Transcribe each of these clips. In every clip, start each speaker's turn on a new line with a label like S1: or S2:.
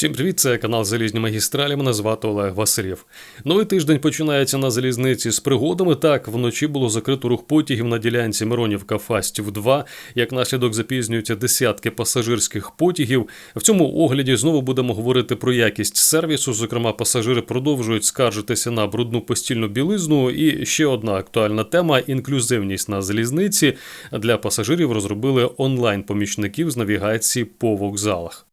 S1: Всім привіт, це канал Залізні магістралі. Мене звати Олег Васильєв. Новий тиждень починається на залізниці з пригодами. Так, вночі було закрито рух потягів на ділянці Миронівка Фастів 2 Як наслідок запізнюються десятки пасажирських потягів. В цьому огляді знову будемо говорити про якість сервісу. Зокрема, пасажири продовжують скаржитися на брудну постільну білизну. І ще одна актуальна тема інклюзивність на залізниці. Для пасажирів розробили онлайн-помічників з навігації по вокзалах.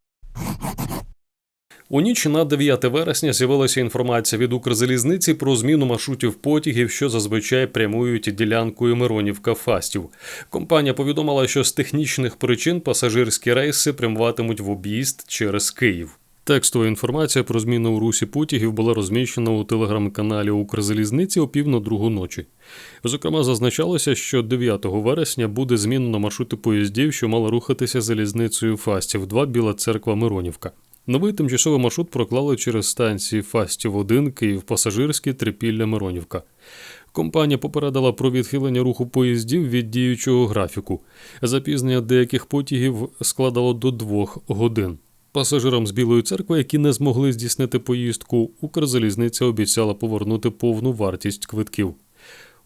S1: У ніч на 9 вересня з'явилася інформація від Укрзалізниці про зміну маршрутів потягів, що зазвичай прямують ділянкою Миронівка Фастів. Компанія повідомила, що з технічних причин пасажирські рейси прямуватимуть в об'їзд через Київ. Текстова інформація про зміну у русі потягів була розміщена у телеграм-каналі Укрзалізниці о пів на другу ночі. Зокрема, зазначалося, що 9 вересня буде змінено маршрути поїздів, що мали рухатися залізницею Фастів 2 Біла Церква Миронівка. Новий тимчасовий маршрут проклали через станції Фастів 1 Київ Пасажирський, Трипілля Миронівка. Компанія попередила про відхилення руху поїздів від діючого графіку. Запізнення деяких потягів складало до двох годин. Пасажирам з Білої церкви, які не змогли здійснити поїздку, Укрзалізниця обіцяла повернути повну вартість квитків.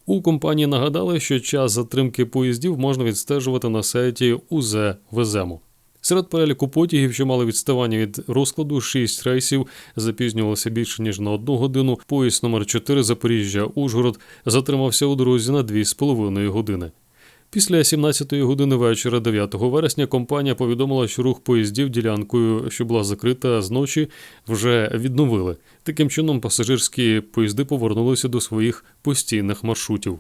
S1: У компанії нагадали, що час затримки поїздів можна відстежувати на сайті УЗ Веземо. Серед переліку потягів, що мали відставання від розкладу, 6 рейсів запізнювалося більше ніж на одну годину. Поїзд номер 4 Запоріжжя Ужгород затримався у дорозі на 2,5 години. Після 17-ї години вечора 9 вересня компанія повідомила, що рух поїздів ділянкою, що була закрита з ночі, вже відновили. Таким чином, пасажирські поїзди повернулися до своїх постійних маршрутів.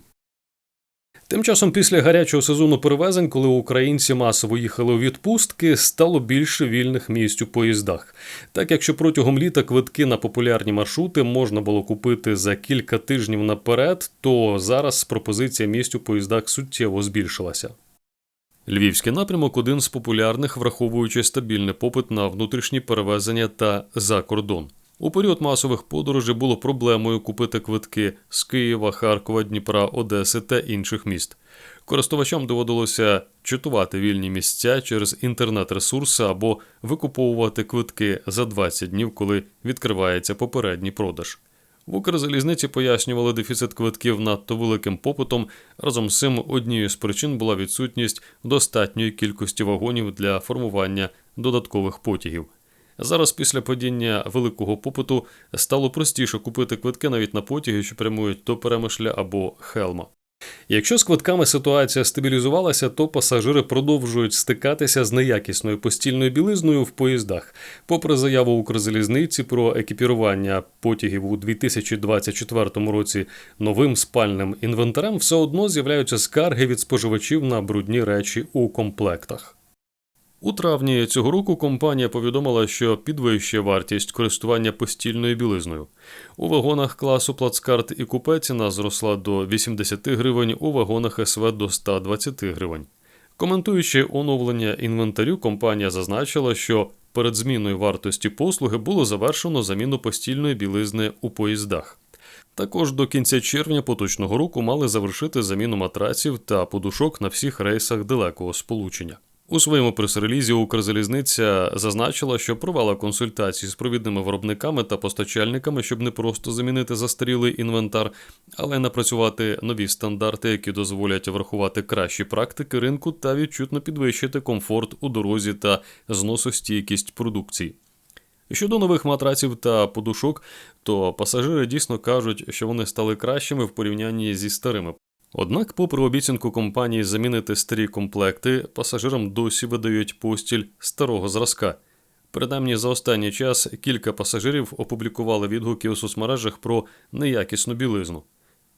S1: Тим часом, після гарячого сезону перевезень, коли українці масово їхали у відпустки, стало більше вільних місць у поїздах. Так якщо протягом літа квитки на популярні маршрути можна було купити за кілька тижнів наперед, то зараз пропозиція місць у поїздах суттєво збільшилася. Львівський напрямок один з популярних, враховуючи стабільний попит на внутрішні перевезення та за кордон. У період масових подорожей було проблемою купити квитки з Києва, Харкова, Дніпра, Одеси та інших міст. Користувачам доводилося читувати вільні місця через інтернет-ресурси або викуповувати квитки за 20 днів, коли відкривається попередній продаж. В Укрзалізниці пояснювали дефіцит квитків надто великим попитом. Разом з цим однією з причин була відсутність достатньої кількості вагонів для формування додаткових потягів. Зараз, після падіння великого попиту, стало простіше купити квитки навіть на потяги, що прямують до Перемишля або Хелма. Якщо з квитками ситуація стабілізувалася, то пасажири продовжують стикатися з неякісною постільною білизною в поїздах. Попри заяву Укрзалізниці про екіпірування потягів у 2024 році новим спальним інвентарем, все одно з'являються скарги від споживачів на брудні речі у комплектах. У травні цього року компанія повідомила, що підвищує вартість користування постільною білизною. У вагонах класу плацкарт і купе ціна зросла до 80 гривень, у вагонах СВ до 120 гривень. Коментуючи оновлення інвентарю, компанія зазначила, що перед зміною вартості послуги було завершено заміну постільної білизни у поїздах. Також до кінця червня поточного року мали завершити заміну матраців та подушок на всіх рейсах далекого сполучення. У своєму прес-релізі Укрзалізниця зазначила, що провела консультації з провідними виробниками та постачальниками, щоб не просто замінити застарілий інвентар, але й напрацювати нові стандарти, які дозволять врахувати кращі практики ринку та відчутно підвищити комфорт у дорозі та зносостійкість продукції. Щодо нових матраців та подушок, то пасажири дійсно кажуть, що вони стали кращими в порівнянні зі старими. Однак, попри обіцянку компанії замінити старі комплекти, пасажирам досі видають постіль старого зразка. Принаймні за останній час кілька пасажирів опублікували відгуки у соцмережах про неякісну білизну.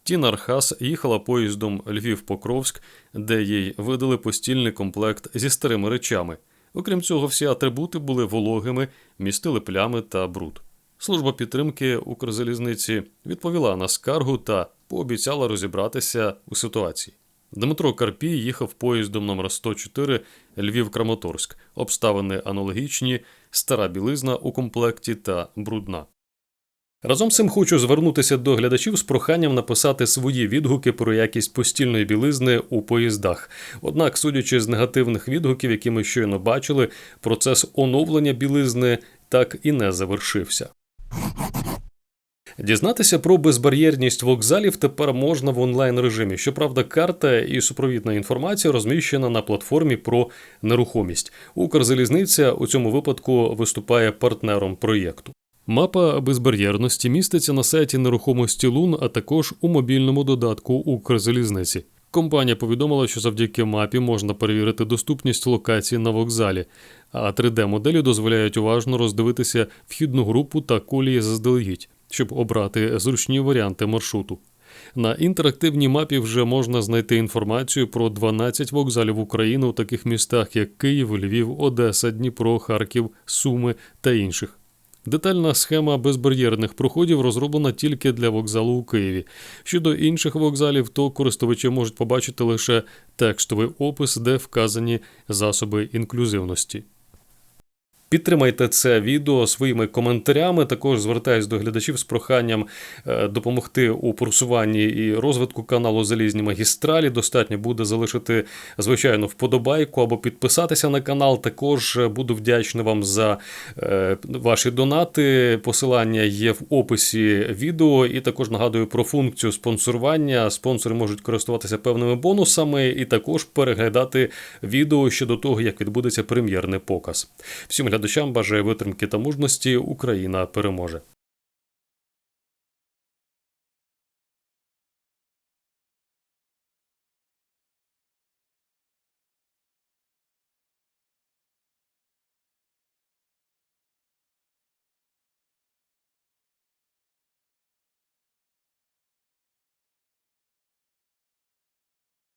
S1: Тіна Архас їхала поїздом Львів-Покровськ, де їй видали постільний комплект зі старими речами. Окрім цього, всі атрибути були вологими, містили плями та бруд. Служба підтримки Укрзалізниці відповіла на скаргу та пообіцяла розібратися у ситуації. Дмитро Карпій їхав поїздом номер 104 Львів-Краматорськ. Обставини аналогічні, стара білизна у комплекті та брудна. Разом з цим хочу звернутися до глядачів з проханням написати свої відгуки про якість постільної білизни у поїздах. Однак, судячи з негативних відгуків, які ми щойно бачили, процес оновлення білизни так і не завершився. Дізнатися про безбар'єрність вокзалів тепер можна в онлайн режимі. Щоправда, карта і супровідна інформація розміщена на платформі про нерухомість. Укрзалізниця у цьому випадку виступає партнером проєкту. Мапа безбар'єрності міститься на сайті нерухомості Лун, а також у мобільному додатку Укрзалізниці. Компанія повідомила, що завдяки мапі можна перевірити доступність локацій на вокзалі, а 3D-моделі дозволяють уважно роздивитися вхідну групу та колії заздалегідь, щоб обрати зручні варіанти маршруту. На інтерактивній мапі вже можна знайти інформацію про 12 вокзалів України у таких містах, як Київ, Львів, Одеса, Дніпро, Харків, Суми та інших. Детальна схема безбар'єрних проходів розроблена тільки для вокзалу у Києві. Щодо інших вокзалів, то користувачі можуть побачити лише текстовий опис, де вказані засоби інклюзивності. Підтримайте це відео своїми коментарями. Також звертаюсь до глядачів з проханням е, допомогти у просуванні і розвитку каналу Залізні магістралі. Достатньо буде залишити звичайно вподобайку або підписатися на канал. Також е, буду вдячний вам за е, ваші донати. Посилання є в описі відео, і також нагадую про функцію спонсорування. Спонсори можуть користуватися певними бонусами і також переглядати відео щодо того, як відбудеться прем'єрний показ. Всім глядачам бажаю витримки та мужності. Україна переможе.